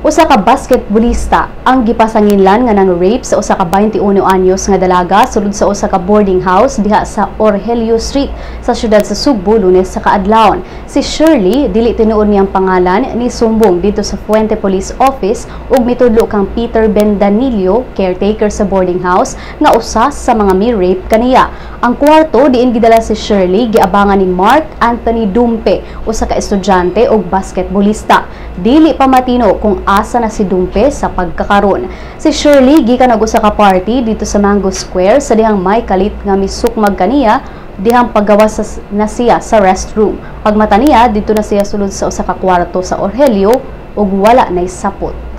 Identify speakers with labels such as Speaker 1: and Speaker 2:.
Speaker 1: Usa ka basketballista ang gipasanginlan nga nang rape sa usa ka 21 anyos nga dalaga sulod sa usa ka boarding house diha sa Orhelio Street sa syudad sa Sugbo Lunes sa kaadlawon. Si Shirley dili tinuod niyang pangalan ni sumbong dito sa Fuente Police Office ug mitudlo kang Peter Ben Danilio, caretaker sa boarding house nga usa sa mga mi-rape kaniya. Ang kwarto diin gidala si Shirley giabangan ni Mark Anthony Dumpe, usa ka estudyante ug basketballista. Dili pa matino kung asa na si Dumpe sa pagkakaron. Si Shirley gikan og usa ka party dito sa Mango Square sa dihang may kalit nga misukmag kaniya dihang paggawas sa, na siya sa restroom. Pagmata niya dito na siya sulod sa usa ka kwarto sa Orhelio ug wala nay sapot.